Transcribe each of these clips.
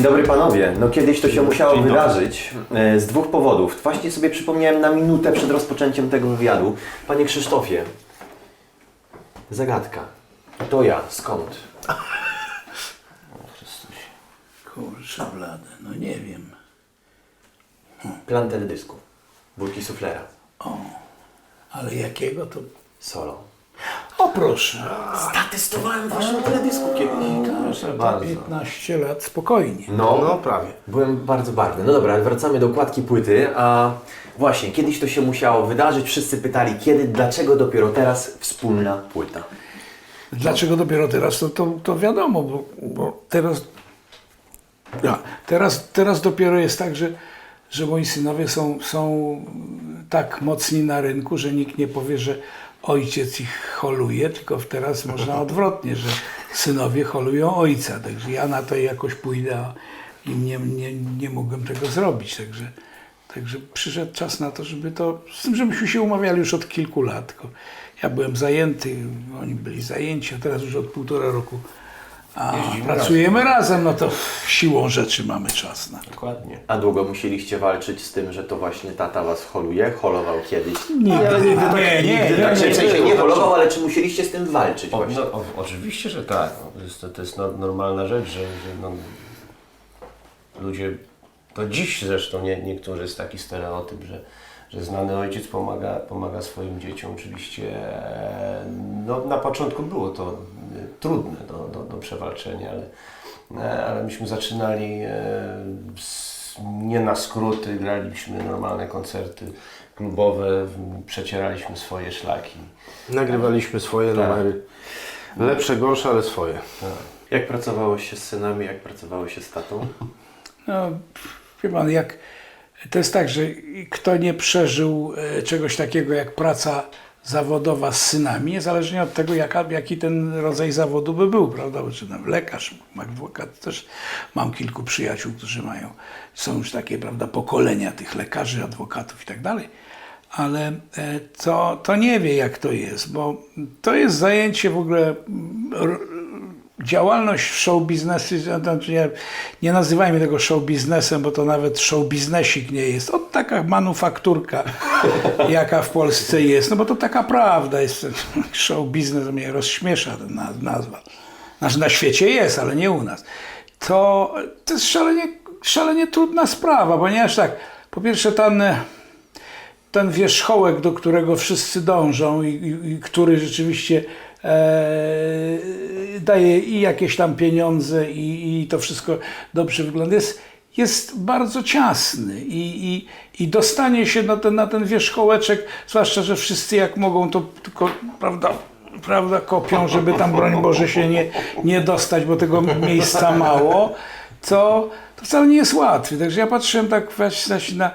Dzień dobry panowie. No kiedyś to się musiało wydarzyć e, z dwóch powodów. Właśnie sobie przypomniałem na minutę przed rozpoczęciem tego wywiadu. Panie Krzysztofie, zagadka. To ja, skąd? Kurczę blade, no nie wiem. Plan teledysku. Burki suflera. Ale jakiego to... Solo. O proszę. Statystowałem w waszym teledysku kiedyś. Proszę bardzo. 15 lat spokojnie. No, No prawie. byłem bardzo barwny. No dobra, wracamy do okładki płyty. A właśnie, kiedyś to się musiało wydarzyć. Wszyscy pytali kiedy, dlaczego dopiero teraz wspólna płyta. Dlaczego dopiero teraz? To, to, to wiadomo, bo, bo teraz, ja, teraz, teraz dopiero jest tak, że, że moi synowie są, są tak mocni na rynku, że nikt nie powie, że ojciec ich holuje, tylko teraz można odwrotnie, że synowie holują ojca. Także ja na to jakoś pójdę i nie, nie, nie mogłem tego zrobić. Także, także przyszedł czas na to, żeby to, z tym, że myśmy się umawiali już od kilku lat. Tylko ja byłem zajęty, oni byli zajęci, a teraz już od półtora roku a Jeździmy pracujemy razem. no to siłą rzeczy mamy czas na to. Dokładnie. A długo musieliście walczyć z tym, że to właśnie tata was holuje? Holował kiedyś? Nigdy, ale nigdy tak, nie, nie, nigdy nie, tak nie, się w sensie nie, nie no, holował, ale czy musieliście z tym walczyć O, właśnie? no, o, oczywiście, że tak. No, To jest, to jest no, normalna rzecz, że, że no, ludzie, to dziś zresztą nie, niektórzy jest taki stereotyp, że, że znany ojciec pomaga, pomaga swoim dzieciom. Oczywiście e, no, na początku było to e, trudne do, do, do przewalczenia, ale, e, ale myśmy zaczynali nie na skróty, graliśmy normalne koncerty klubowe, przecieraliśmy swoje szlaki. Nagrywaliśmy swoje Tak. numery. Lepsze, gorsze, ale swoje. Jak pracowało się z synami, jak pracowało się z tatą? No, wie pan, jak, to jest tak, że kto nie przeżył e, czegoś takiego jak praca zawodowa z synami, niezależnie od tego, jaka, jaki ten rodzaj zawodu by był, prawda? Bo czy tam lekarz, adwokat, też mam kilku przyjaciół, którzy mają, są już takie, prawda, pokolenia tych lekarzy, adwokatów i tak dalej. Ale e, to, to nie wie, jak to jest, bo to jest zajęcie w ogóle działalność w show znaczy nie, nie nazywajmy tego show biznesem, bo to nawet show biznesik nie jest. Od taka manufakturka, jaka w Polsce jest, no bo to taka prawda jest. Show biznes mnie rozśmiesza ta naz- nazwa. Znaczy na świecie jest, ale nie u nas. To, to jest szalenie, szalenie trudna sprawa, ponieważ tak, po pierwsze ten ten wierzchołek, do którego wszyscy dążą i, i, i który rzeczywiście daje i jakieś tam pieniądze i, i to wszystko dobrze wygląda, jest, jest bardzo ciasny i, i, i dostanie się na ten, na ten wierzchołeczek, zwłaszcza, że wszyscy jak mogą, to tylko, prawda, prawda, kopią, żeby tam, broń Boże, się nie, nie dostać, bo tego miejsca mało, to, to wcale nie jest łatwe. Także ja patrzyłem tak właśnie na,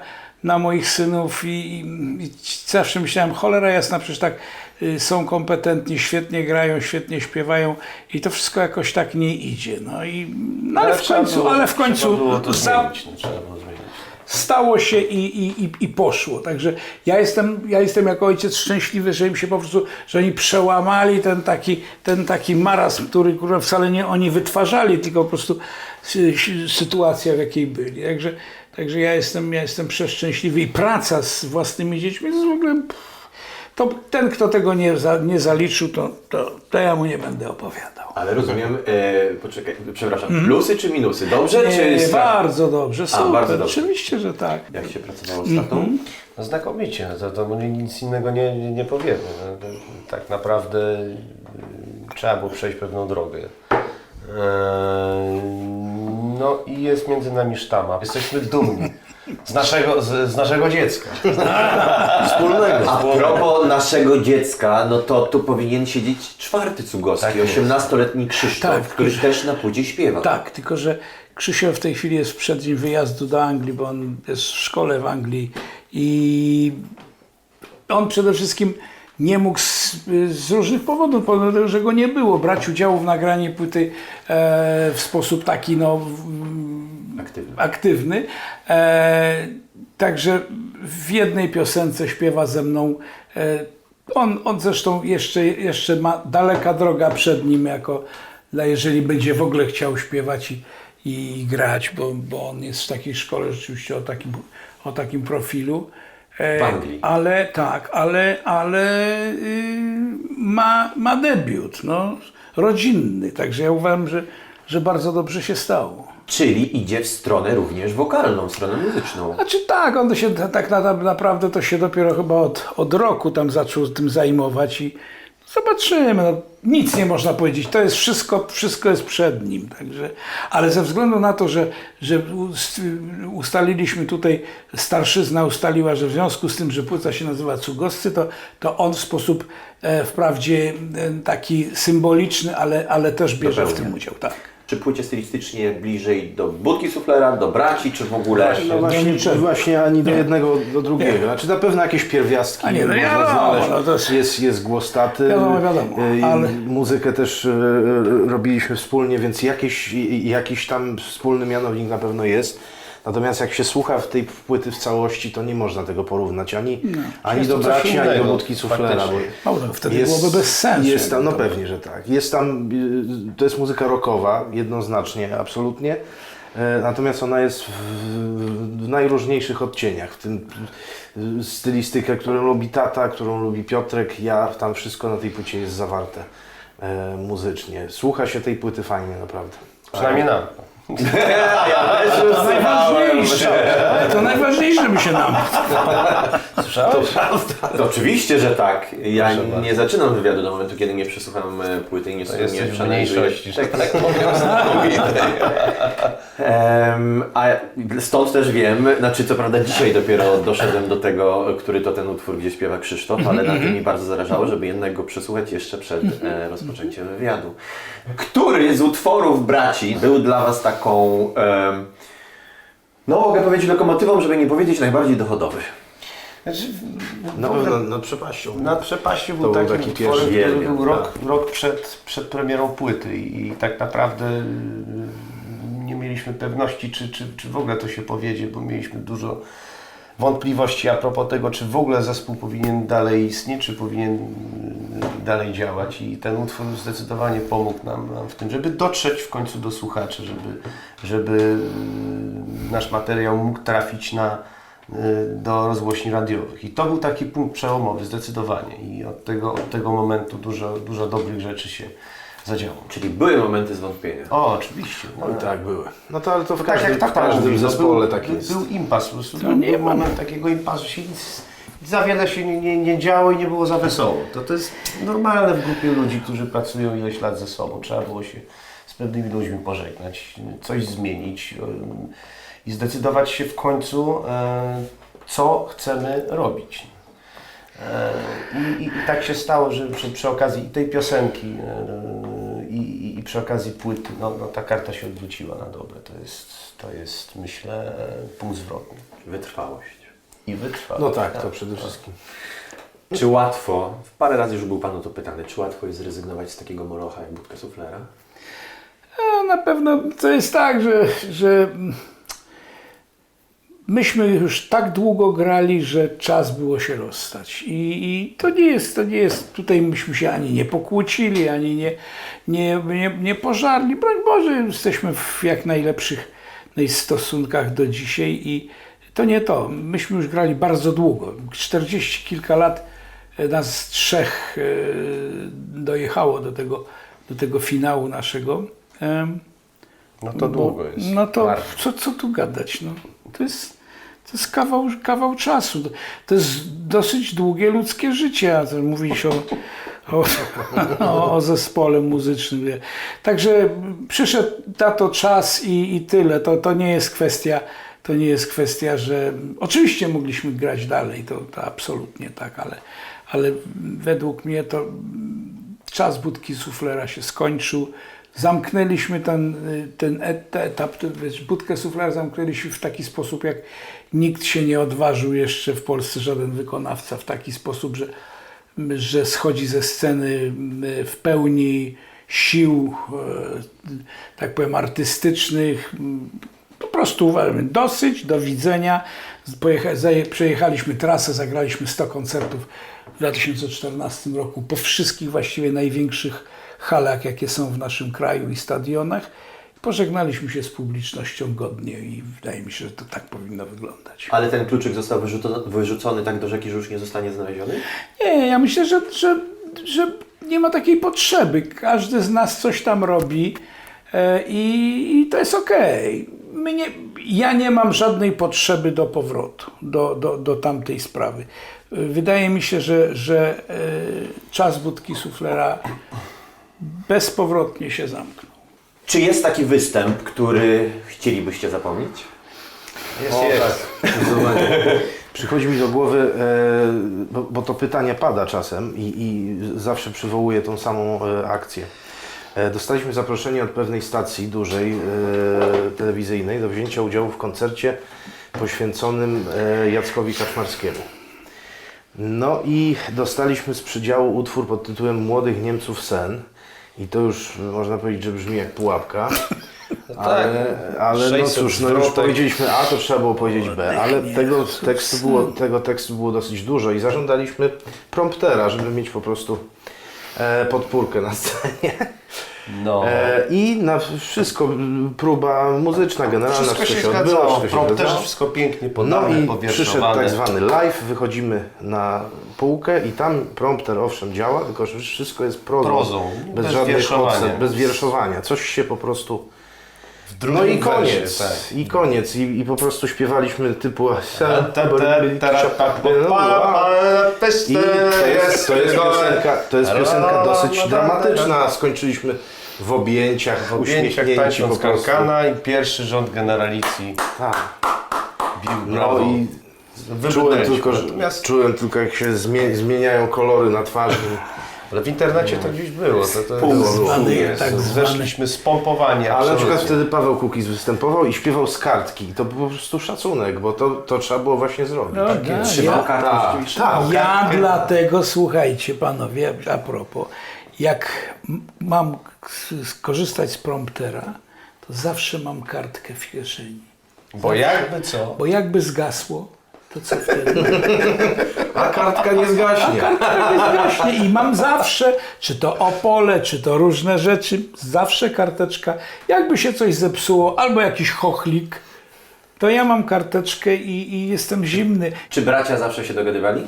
na moich synów i, i, i zawsze myślałem, cholera jasna, przecież tak y, są kompetentni, świetnie grają, świetnie śpiewają i to wszystko jakoś tak nie idzie. No i, no ale w trzeba końcu, było- ale w końcu było to zmienić. No, trzeba było zmienić. stało się i, i, i, i poszło. Także ja jestem, ja jestem jako ojciec szczęśliwy, że im się po prostu, że oni przełamali ten taki, ten taki marazm, który kurwa, wcale nie oni wytwarzali, tylko po prostu sy, sy- sytuacja, w jakiej byli. Także, także ja jestem, ja jestem przeszczęśliwy i praca z własnymi dziećmi to jest w ogóle... To ten, kto tego nie, za, nie zaliczył, to, to, to ja mu nie będę opowiadał. Ale rozumiem, e, poczekaj, przepraszam, plusy czy minusy? Dobrze czy Nie, strach? bardzo dobrze, super, bardzo dobrze. oczywiście, że tak. Jak się pracowało z tatą? No znakomicie, to, to nic innego nie, nie, nie powiemy. No, tak naprawdę y, trzeba było przejść pewną drogę. Eee, no i jest między nami sztama. Jesteśmy dumni z naszego, z, z naszego dziecka. Wspólnego. A propos naszego dziecka, no to tu powinien siedzieć czwarty Cugowski, Tak jest. 18-letni Krzysztof, Tak, który też na płycie śpiewa. Tak, tylko że Krzysio w tej chwili jest w przeddzień wyjazdu do Anglii, bo on jest w szkole w Anglii i on przede wszystkim nie mógł z, z różnych powodów, pomimo tego, że go nie było, brać udziału w nagraniu płyty e, w sposób taki no, w- Aktywny. aktywny. E, także w jednej piosence śpiewa ze mną. E, on, on zresztą jeszcze, jeszcze ma daleka droga przed nim, jako, dla- jeżeli będzie w ogóle chciał śpiewać i, i grać, bo, bo on jest w takiej szkole rzeczywiście o takim, o takim profilu. E, W Anglii. Ale tak, ale, ale y, ma, ma debiut, no, rodzinny, także ja uważam, że, że bardzo dobrze się stało. Czyli idzie w stronę również wokalną, w stronę muzyczną. Znaczy tak, on się tak na, naprawdę to się dopiero chyba od, od roku tam zaczął tym zajmować i zobaczymy. No, nic nie można powiedzieć. To jest wszystko, wszystko jest przed nim. Także, ale ze względu na to, że, że ust- ustaliliśmy tutaj, starszyzna ustaliła, że w związku z tym, że płyta się nazywa Cugoscy, to, to on w sposób e, wprawdzie e, taki symboliczny, ale, ale też bierze w tym udział. Tak. Czy płycie stylistycznie bliżej do budki suflera, do braci, czy w ogóle? No właśnie, niczego. właśnie ani do jednego, do drugiego. Znaczy na pewno jakieś pierwiastki A nie, no można wiadomo, znaleźć. no to jest- jest... Jest, głos taty. Wiadomo, wiadomo, y, i ale- Muzykę też y, y, robiliśmy wspólnie, więc jakiś, jakiś tam wspólny mianownik na pewno jest. Natomiast jak się słucha w tej płyty w całości, to nie można tego porównać ani, ani Jest do braci, ani do budki. Bo. No, no, wtedy byłoby bez sensu. Jest tam, no To- pewnie, że tak. Jest tam, y, to jest muzyka rockowa, jednoznacznie, absolutnie. E, Natomiast ona jest w, w najróżniejszych odcieniach. W tym y, stylistykę, którą lubi tata, którą lubi Piotrek, ja, tam wszystko na tej płycie jest zawarte e, muzycznie. Słucha się tej płyty fajnie, naprawdę. Przynajmniej nam. To najważniejsze. To najważniejsze by się nam. Słyszałeś? To oczywiście, że tak. Ja Proszę nie zaczynam wywiadu do momentu, kiedy nie przesłucham e, płyty i nie, To nie jesteś w przeanalizuję mniejszości, że tekstu. tak powiem. Em, a stąd też wiem, znaczy co prawda dzisiaj dopiero doszedłem do tego, który to ten utwór, gdzie śpiewa Krzysztof, ale na tym mi bardzo zależało, żeby jednak go przesłuchać jeszcze przed e, rozpoczęciem wywiadu. Który z utworów braci był dla Was taką, no mogę powiedzieć lokomotywą, żeby nie powiedzieć najbardziej dochodowy? Znaczy, ogóle pewno nad przepaścią. Nad przepaścią był był takim taki utworem, który wielbiam, był rok, tak. rok przed, przed premierą płyty i tak naprawdę y, nie mieliśmy pewności, czy, czy, czy w ogóle to się powiedzie, bo mieliśmy dużo wątpliwości a propos tego, czy w ogóle zespół powinien dalej istnieć, czy powinien y, dalej działać i ten utwór zdecydowanie pomógł nam, nam w tym, żeby dotrzeć w końcu do słuchaczy, żeby, żeby y, nasz materiał mógł trafić na, y, do rozgłośni radiowych. I to był taki punkt przełomowy, zdecydowanie. I od tego, od tego momentu dużo, dużo dobrych rzeczy się zadziało. Czyli były momenty zwątpienia. O, oczywiście. No, No tak, były. No to ale to w tak każdym, jak w każdym mówi, no, zespole był, tak jest. Był impas, To był, nie był ma- moment takiego impasu, się nic, za wiele się nie, nie, nie działo i nie było za wesoło. To, to jest normalne w grupie ludzi, którzy pracują ileś lat ze sobą. Trzeba było się z pewnymi ludźmi pożegnać, coś zmienić i zdecydować się w końcu, e, co chcemy robić. E, I, i, I tak się stało, że przy, przy okazji tej piosenki e, i, i, i przy okazji płyty, no, no ta karta się odwróciła na dobre. To jest, to jest myślę, punkt zwrotny. Wytrwałość. I wytrwa. No tak, to przede wszystkim. Czy łatwo, parę razy już był Panu to pytany, czy łatwo jest zrezygnować z takiego molocha jak budka suflera? Na pewno to jest tak, że, że myśmy już tak długo grali, że czas było się rozstać. I, i to nie jest, to nie jest, tutaj myśmy się ani nie pokłócili, ani nie, nie, nie, nie pożarli. Broń Boże, jesteśmy w jak najlepszych stosunkach do dzisiaj i to nie to. Myśmy już grali bardzo długo, 40 kilka lat e, nas trzech e, dojechało do tego, do tego finału naszego. No to długo jest. no to co, co tu gadać? No, to jest, to jest kawał, kawał czasu. To, jest dosyć długie ludzkie życie, a mówić o, o, o, o zespole muzycznym. Także przyszedł na to czas i, i tyle. To, to nie jest kwestia, to nie jest kwestia, że oczywiście mogliśmy grać dalej, to, to absolutnie tak, ale, ale według mnie to czas budki suflera się skończył. Zamknęliśmy ten, y, ten et- etap, budkę suflera zamknęliśmy w taki sposób, jak nikt się nie odważył jeszcze w Polsce, żaden wykonawca, w taki sposób, że, że schodzi ze sceny y, w pełni sił, y, tak powiem, artystycznych. Po prostu uważamy, dosyć, do widzenia. Przejechaliśmy trasę, zagraliśmy 100 koncertów w 2014 roku po wszystkich właściwie największych halach, jakie są w naszym kraju i stadionach. pożegnaliśmy się z publicznością godnie i wydaje mi się, że to tak powinno wyglądać. Ale ten kluczyk został wyrzucony, tak do rzeki, że już nie zostanie znaleziony? Nie, ja myślę, że, że, że nie ma takiej potrzeby. Każdy z nas coś tam robi e, i, i to jest okej. Nie, ja nie mam żadnej potrzeby do powrotu do, do, do tamtej sprawy. Wydaje mi się, że, że e, czas budki suflera bezpowrotnie się zamknął. Czy jest taki występ, który chcielibyście zapomnieć? Jest, O, jest. tak. Przychodzi mi do głowy, e, bo, bo to pytanie pada czasem i, i zawsze przywołuje tą samą e, akcję. E, dostaliśmy zaproszenie od pewnej stacji dużej e, telewizyjnej do wzięcia udziału w koncercie poświęconym e, Jackowi Kaczmarskiemu. No i dostaliśmy z przydziału utwór pod tytułem Młodych Niemców Sen. I to już można powiedzieć, że brzmi jak pułapka. Ale, ale no 600 cóż, no już powiedzieliśmy A, to trzeba było powiedzieć B, ale tego tekstu, było, tego tekstu było dosyć dużo i zażądaliśmy promptera, żeby mieć po prostu e, podpórkę na scenie. No. E, I na wszystko, próba muzyczna, generalna, wszystko się odbyło, zgadzało. wszystko się zgadzało. wszystko pięknie No podane, i przyszedł tak zwany live, wychodzimy na półkę i tam prompter owszem działa, tylko że wszystko jest prozą, Prozą, bez, bez żadnych wierszowania. odset, bez wierszowania. Coś się po prostu... No i koniec, tak. i koniec, i, i po prostu śpiewaliśmy typu... I to jest, to jest piosenka, to jest piosenka dosyć dramatyczna. Skończyliśmy w objęciach, W objęciach uśmiechnięci po tańcząc prostu. kankana i pierwszy rząd generalicji Tak. bił No brawo. i czułem tylko, że, Natomiast czułem tylko jak się zmie, zmieniają kolory na twarzy. Ale w internecie to gdzieś było. To, to Pół było. zwany, Jezu, tak zwany. Zeszliśmy spompowani Ale na przykład wtedy Paweł Kukiz występował i śpiewał z kartki. I to był po prostu szacunek, bo to, to trzeba było właśnie zrobić. No, Tak tak, Trzymał ja, kartę tak, rzeczywiście? tak. Ja dlatego, słuchajcie panowie, a propos, jak m- mam k- skorzystać z promptera, to zawsze mam kartkę w kieszeni. Bo jakby co? Bo jakby zgasło, to co wtedy? A kartka nie zgaśnie. Kartka nie zgaśnie i mam zawsze, czy to Opole, czy to różne rzeczy, zawsze karteczka. Jakby się coś zepsuło, albo jakiś chochlik, to ja mam karteczkę i, i jestem zimny. Czy bracia zawsze się dogadywali?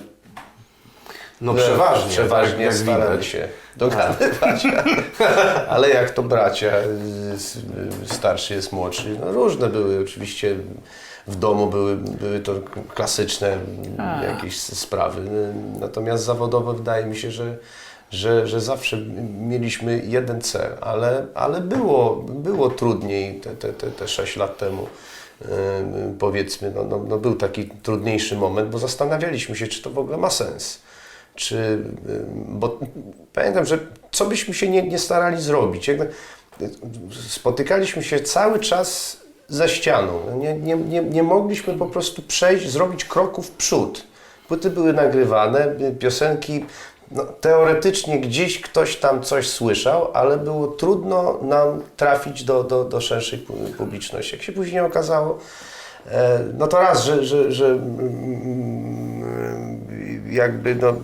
No przeważnie. Przeważnie tak, jak starali się dogadywać. Ale jak to bracia, y, y, starszy jest młodszy, no różne były oczywiście. W domu były, były to klasyczne A. jakieś sprawy. Natomiast zawodowo wydaje mi się, że, że, że zawsze mieliśmy jeden cel, ale, ale było, było trudniej te, te, te, te 6 lat temu. Powiedzmy, no, no, no był taki trudniejszy moment, bo zastanawialiśmy się, czy to w ogóle ma sens czy, bo pamiętam, że co byśmy się nie, nie starali zrobić, spotykaliśmy się cały czas ze ścianą. Nie, nie, nie, nie mogliśmy po prostu przejść, zrobić kroku w przód. Płyty były nagrywane, piosenki, no, teoretycznie gdzieś ktoś tam coś słyszał, ale było trudno nam trafić do, do, do szerszej pu- publiczności. Jak się później okazało, E, No to raz, że, że, że mm, jakby no,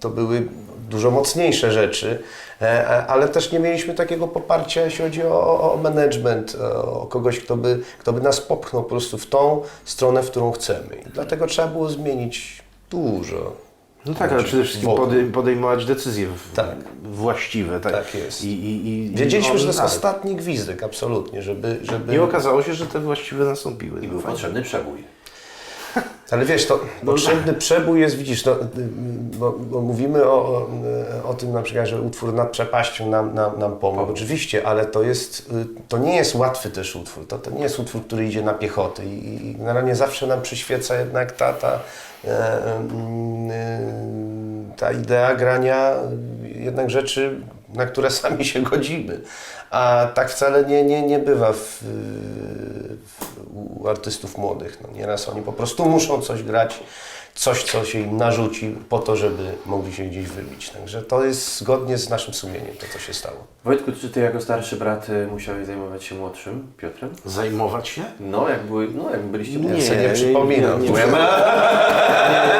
to były dużo mocniejsze rzeczy, e, a- ale też nie mieliśmy takiego poparcia, jeśli chodzi o, o, o management, e, o kogoś, kto by, kto by nas popchnął po prostu w tą stronę, w którą chcemy. I dlatego trzeba było zmienić dużo. No tak, ale przede wszystkim podejmować decyzje Tak. właściwe. Tak, Tak jest. I, i, i, Wiedzieliśmy, że to jest tak. ostatni gwizdek, absolutnie, żeby... żeby... I okazało się, że te właściwe nastąpiły. I No był fajnie. potrzebny przebój. Ale wiesz, to potrzebny przebój jest, widzisz, no, bo, bo mówimy o, o, o tym na przykład, że utwór nad przepaścią nam, nam, nam pomógł. Oczywiście, ale to jest, y, to nie jest łatwy też utwór. To, to nie jest utwór, który idzie na piechotę i, i generalnie zawsze nam przyświeca jednak ta, ta, e, mm, y, ta idea grania jednak rzeczy, na które sami się godzimy. A tak wcale nie, nie, nie bywa w, w, u artystów młodych. No, nieraz oni po prostu muszą coś grać, coś, co się im narzuci po to, żeby mogli się gdzieś wybić. Także to jest zgodnie z naszym sumieniem, to co się stało. Wojtku, czy ty jako starszy brat y, musiałeś zajmować się młodszym Piotrem? Zajmować się? No, jak, były, no, jak byliście Nie, Ja sobie nie przypominam. nie, nie. ma-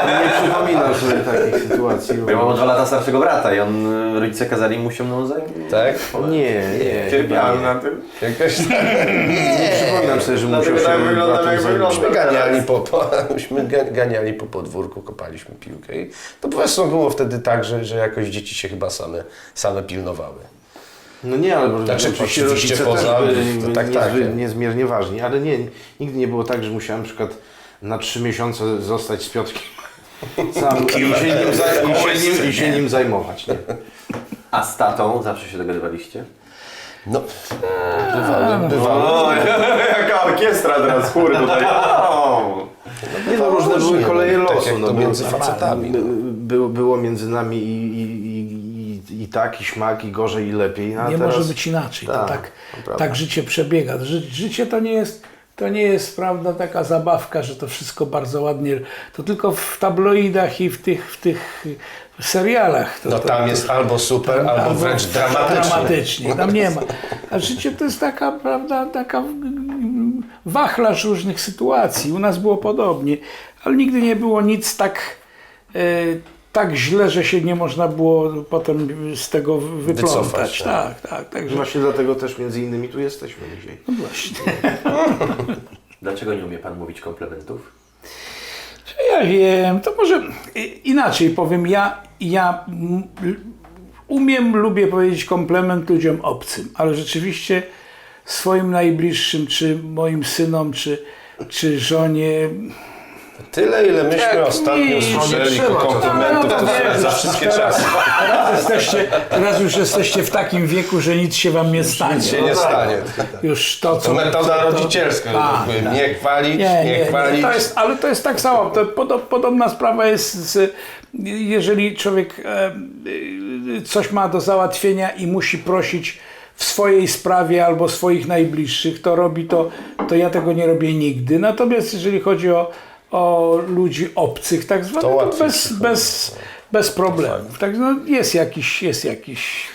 Nie, nie przypominam sobie takich sytuacji. Ja mam o dwa lata starszego brata i on, y, rodzice kazali mu się mną zajmować. Tak? Nie, nie. Cierpiałem na tym. Jakaś... Nie przypominam sobie, że musiał Dlatego się tak wyglądam, bratem jak zająć. wyglądam. Myśmy ganiali po, po, myśmy ga- ganiali po podwórku, kopaliśmy piłkę i to po prostu było wtedy tak, że, że jakoś dzieci się chyba same, same pilnowały. No nie, ale bo Znaczy, oczywiście rodzice poza- też byli, to tak, tak, niezwy- nie. niezmiernie ważni, ale nie, nigdy nie było tak, że musiałem na przykład na trzy miesiące zostać z Piotrkiem sam i się nim, zaj- i się nim, i się nim zajmować. Nie? A z tatą zawsze się dogadywaliście? No, bywały, bywały. O, jaka orkiestra teraz, chór tutaj. O. Nie, no, różne były koleje no, tak losu. jak no, to między facetami, By, no. było, było między nami i, i, i, tak, i śmak, i gorzej, i lepiej. A Nie teraz, może być inaczej. Tak, to tak, to prawda. tak życie przebiega. Ży, życie to nie jest, to nie jest prawda taka zabawka, że to wszystko bardzo ładnie. To tylko w tabloidach i w tych, w tych serialach. To, No to, tam jest albo super, albo wręcz dramatycznie. dramatycznie. Tam nie ma. A życie to jest taka, prawda, taka wachlarz różnych sytuacji. U nas było podobnie, ale nigdy nie było nic tak, e, tak źle, że się nie można było potem z tego wyplątać. Wycofać, tak, tak. Także Właśnie dlatego też między innymi tu jesteśmy dzisiaj. no właśnie. Dlaczego nie umie pan mówić komplementów? Ja wiem, to może inaczej powiem. Ja, ja umiem, lubię powiedzieć komplement ludziom obcym, ale rzeczywiście swoim najbliższym, czy moim synom, czy, czy żonie. Tyle, ile myśmy Tak, ostatnio nie, słyszeli nie trzeba. komplementów, No, to wiem, za wszystkie teraz- czasy. Teraz, jesteście, teraz już jesteście w takim wieku, że nic się wam nie stanie. Nic się nie stanie. Już to, co To metoda to- rodzicielska, Tak, tak tak. Nie chwalić, Nie, nie, nie, nie, chwalić. to jest, ale to jest tak samo. To podo, podobna sprawa jest, z, jeżeli człowiek e, y, coś ma do załatwienia i musi prosić w swojej sprawie albo swoich najbliższych, to robi to, to ja tego nie robię nigdy. Natomiast jeżeli chodzi o, o ludzi obcych, tak zwanych, To to, bez, bez, bez problemów. Tak, no, jest jakiś, jest jakiś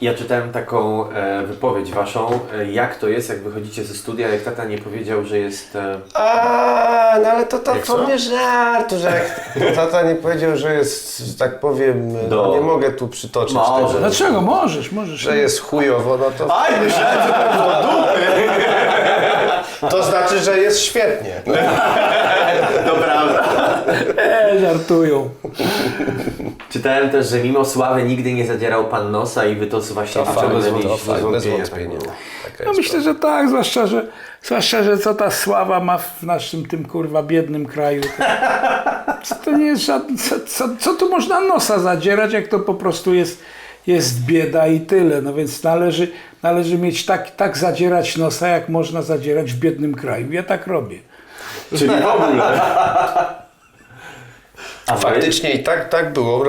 Ja czytałem taką e, wypowiedź waszą, e, jak to jest, jak wychodzicie ze studia, jak tata nie powiedział, że jest... E, A, no ale to, to, Jak co? nie żart, że jak tata nie powiedział, że jest, że tak powiem, Do- no nie mogę tu przytoczyć Może. tego, Dlaczego? Możesz, możesz. że jest chujowo, no to, Aj, myślałem, że to było dupy! to znaczy, że jest świetnie. To prawda. E, żartują. Czytałem też, że mimo sławy nigdy nie zadzierał pan nosa i wy to właśnie To fakt, wyciągnęliście. to fakt, bez wątpienia tak. Taka No myślę, że tak, zwłaszcza że, zwłaszcza, że co ta sława ma w naszym tym kurwa biednym kraju. To, to nie jest żadne, co, co, co tu można nosa zadzierać, jak to po prostu jest, jest bieda i tyle. No więc należy, należy mieć tak, tak zadzierać nosa, jak można zadzierać w biednym kraju. Ja tak robię. Czyli w ogóle. A? Faktycznie i tak, tak było.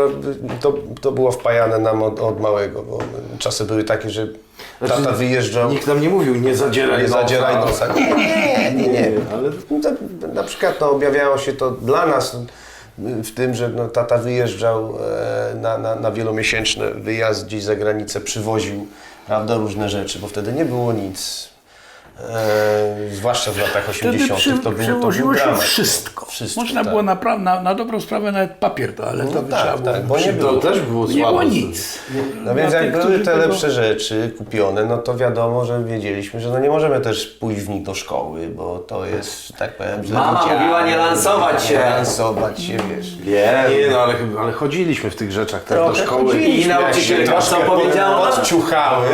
To, to było wpajane nam od, od małego, bo czasy były takie, że tata wyjeżdżał. Nikt nam nie mówił, nie zadzieraj Nie nosa. zadzieraj nosa. Nie, nie, nie, nie. ale No na przykład no, objawiało się to dla nas y, w tym, że no, tata wyjeżdżał e, na, na, na wielomiesięczny wyjazd gdzieś za granicę, przywoził prawda, różne rzeczy, bo wtedy nie było nic. E, zwłaszcza w latach Wtedy 80. przy, to był, to był się dramat. wszystko. Wszystko, Można tak. było na, na, na dobrą sprawę nawet papier toaletowy No tak, trzeba było tak, bo nie przynieść. to też było Nie było nic. No więc jak były te tego- lepsze rzeczy kupione, no to wiadomo, że wiedzieliśmy, że no nie możemy też pójść w nich do szkoły, bo to jest, tak powiem, że Mama ludzie- mówiła nie lansować się. Nie lansować się, wiesz. Wiem. Nie no, ale, ale chodziliśmy w tych rzeczach tak do szkoły. I nauczycielka co powiedziała? Odciuchały.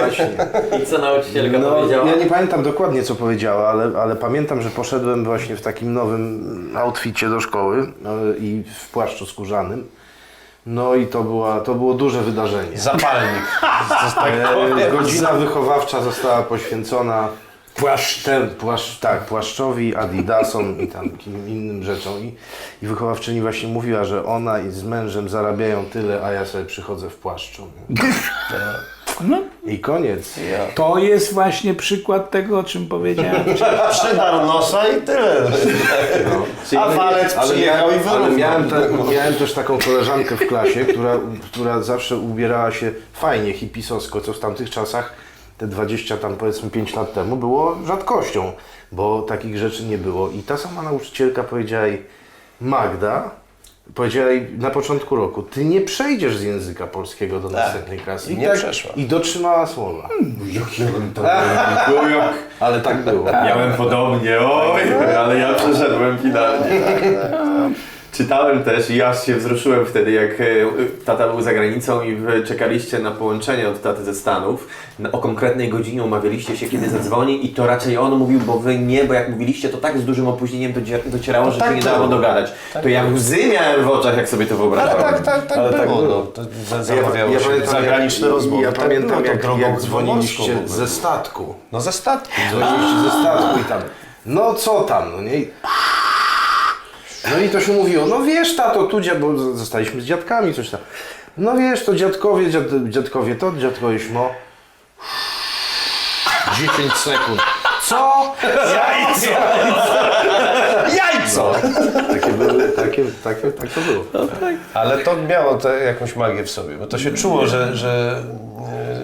I co nauczycielka No, powiedziała? ja nie pamiętam dokładnie co powiedziała, ale, ale pamiętam, że poszedłem właśnie w takim nowym outficie do szkoły no, i w płaszczu skórzanym. No i to, była, to było duże wydarzenie. Zapalnik. E, Godzina wychowawcza została poświęcona Płaszcz. ten, płaszcz, tak, płaszczowi, adidasom i tam innym rzeczom. I, I wychowawczyni właśnie mówiła, że ona i z mężem zarabiają tyle, a ja sobie przychodzę w płaszczu. No, I koniec. to jest właśnie przykład tego, o czym powiedziałem. Przydarł nosa i tyle. A walec przyjechał i ale wyrównał. miałem, te, miałem też taką koleżankę w klasie, która, która zawsze ubierała się fajnie, hipisowsko, co w tamtych czasach, te 20 tam powiedzmy 5 lat temu, było rzadkością, bo takich rzeczy nie było. I ta sama nauczycielka powiedziała jej, Magda powiedziała jej na początku roku, ty nie przejdziesz z języka polskiego do następnej klasy. I nie przeszła. I dotrzymała słowa. Jak ja bym to jak... Ale tak było. Miałem podobnie, oj, ale ja przeszedłem finalnie. Czytałem też i aż się wzruszyłem wtedy, jak e, tata był za granicą i wy czekaliście na połączenie od taty ze Stanów. O konkretnej godzinie umawialiście się, kiedy zadzwoni i to raczej on mówił, bo wy nie, bo jak mówiliście, to tak z dużym opóźnieniem docie- docierało, że tak się nie dało dogadać. to ja łzy miałem w oczach, jak sobie to Ale wyobrażałem. tak, tak, tak Ale było. tak było. no. Zamawiało się pamiętam, zagraniczne jak, rozmowy. Ja tak pamiętam, jak, drogą jak dzwoniliście ze statku. No ze statku. Dzwoniliście ze statku i tam, no co tam, no nie? No i to się mówiło, no wiesz tato, tu bo zostaliśmy z dziadkami, coś tam. No wiesz, to dziadkowie, dziad, dziadkowie to, dziadkowie śmo. 10 sekund. Co? Jajco! Jajco! Takie były, takie, takie, tak to było. Ale to miało tę jakąś magię w sobie, bo to się czuło, że, że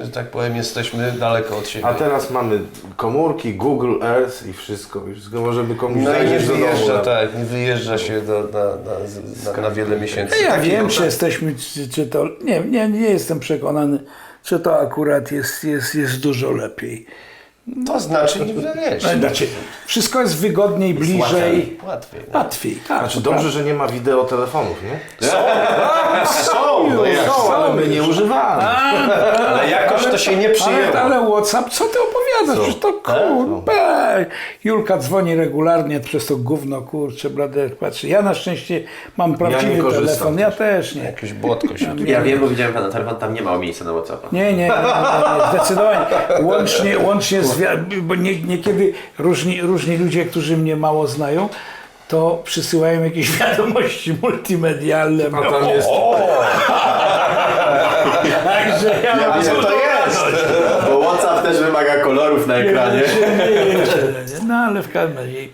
że tak powiem, jesteśmy daleko od siebie. A teraz mamy komórki, Google Earth i wszystko, i wszystko możemy komuś No i nie zajrzeć do domu. wyjeżdża, na- tak, nie wyjeżdża się do, na, na, na, na wiele miesięcy. Ja wiem, czy jesteśmy, czy, czy to. Nie, nie, nie jestem przekonany, czy to akurat jest, jest, jest dużo lepiej. To znaczy, nie wiesz. Znaczy, wszystko jest wygodniej, bliżej, Łatwiej. no. łatwiej. Tak, Znaczy to dobrze, że nie ma wideo telefonów, nie? Są, no jak Są, ale my nie używamy. Ale jakoś to się nie Ale, przyjęło. ale Whatsapp, co ty opowiadasz? Przecież to kurde. Julka dzwoni regularnie przez to gówno, kurczę, blade, patrzy. Ja na szczęście mam prawdziwy nie korzystam telefon, ja też nie. Jakieś błotko się Ja wiem, bo widziałem pana telefon, tam nie ma miejsca na Whatsappa. Nie, nie, nie, nie, nie zdecydowanie. Łącznie, łącznie z, bo nie, niekiedy różni, różni ludzie, którzy mnie mało znają, to przysyłają jakieś wiadomości multimedialne. A tam jest, Także ja, Ja mam wiem, co to jest. Bo Whatsapp też wymaga kolorów na ekranie. No ale w każdym razie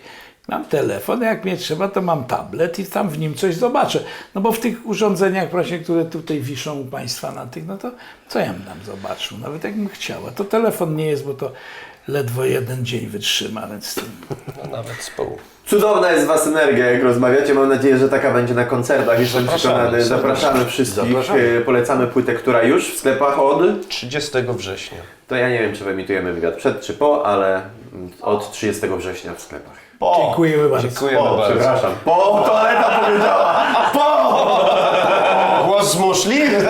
mam telefon, jak mnie trzeba, to mam tablet i tam w nim coś zobaczę. No bo w tych urządzeniach właśnie, które tutaj wiszą u Państwa na tych, no to co ja bym tam zobaczył? Nawet jakbym chciała. To telefon nie jest, bo to ledwo jeden dzień wytrzyma, więc No, nawet z pół. Cudowna jest Was energia, jak rozmawiacie. Mam nadzieję, że taka będzie na koncertach. Jestem przekonany. Zapraszamy wszystkich. Zapraszamy. E, polecamy płytę, która już w sklepach od. 30 września. To ja nie wiem, czy emitujemy wywiad przed czy po, ale od 30 września w sklepach. Po. Dziękujemy bardzo. Dziękujemy po, bardzo. przepraszam. Po toaleta powiedziała! Po! Głos zmuszliwy.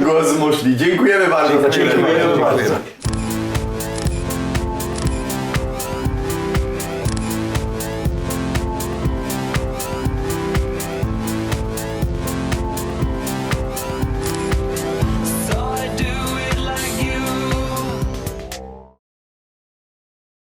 Głos muszli. Dziękujemy bardzo. Dziękujemy bardzo.